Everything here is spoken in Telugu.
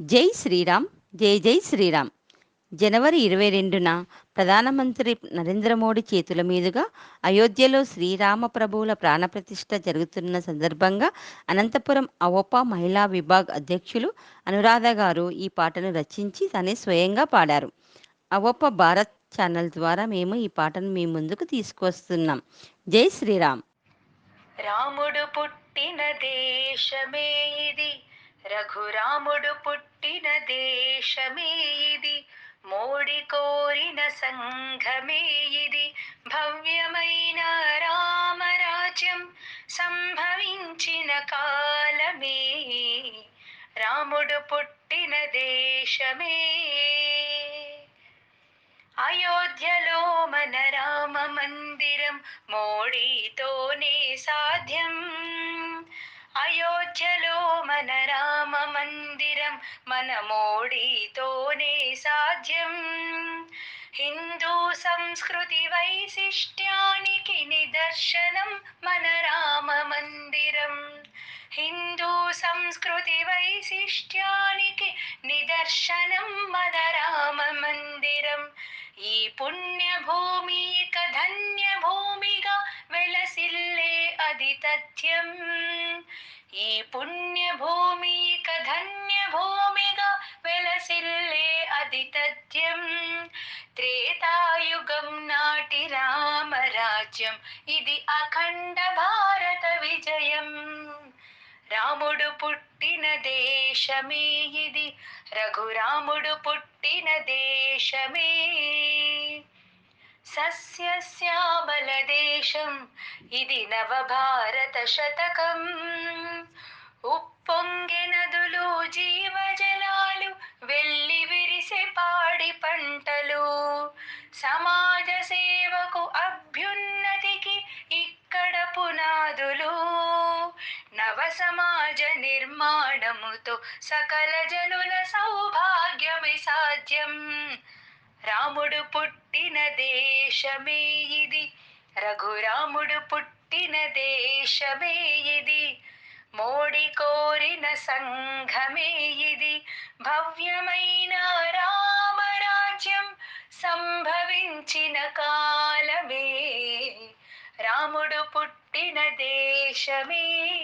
జై శ్రీరామ్ జై జై శ్రీరామ్. జనవరి ఇరవై రెండున ప్రధానమంత్రి నరేంద్ర మోడీ చేతుల మీదుగా అయోధ్యలో శ్రీరామ ప్రభువుల ప్రాణప్రతిష్ఠ జరుగుతున్న సందర్భంగా అనంతపురం అవప మహిళా విభాగ్ అధ్యక్షులు అనురాధ గారు ఈ పాటను రచించి తనే స్వయంగా పాడారు. అవప భారత్ ఛానల్ ద్వారా మేము ఈ పాటను మీ ముందుకు తీసుకొస్తున్నాం. జై శ్రీరామ్. రాముడు పుట్టిన దేశమే ఇది. రఘురాముడు పుట్టిన దేశమే ఇది మోడి కోరిన సంఘమే ఇది. భవ్యమైన రామరాజ్యం సంభవించిన కాలమే రాముడు పుట్టిన దేశమే. అయోధ్యలో మన రామ మందిరం మోడీతోనే సాధ్యం. అయోధ్యలో మన రామ మందిరం మన మోడీతోనే సాధ్యం హిందూ సంస్కృతి వైశిష్ట్యానికి నిదర్శనం మన రామ మందిరం హిందూ సంస్కృతి వైశిష్ట్యానికి నిదర్శనం మన వెలసిల్లే తథ్యం ఈ పుణ్యభూమి ఇక ధన్య వెలసిల్లే అది తథ్యం త్రేతాయుగం నాటి రామరాజ్యం ఇది అఖండ భారత విజయం. రాముడు పుట్టిన దేశమే ఇది రఘురాముడు పుట్టిన దేశమే. సస్యశ్యామలదేశం ఇది నవభారత శతకం. ఉప్పొంగి నదులు జీవజలాలు వెళ్ళి విరిసే పాడి పంటలు. సమాజ సేవకు అభ్యున్నతికి ఇక్కడ పునాదులు. నవ సమాజ నిర్మాణముతో సకల జనుల సౌభాగ్యమే సాధ్యం. రాముడు పుట్టిన దేశమే ఇది. రఘురాముడు పుట్టిన దేశమే ఇది. మోడి కోరిన సంఘమే ఇది. భవ్యమైన రామరాజ్యం సంభవించిన కాలమే. రాముడు పుట్టిన దేశమే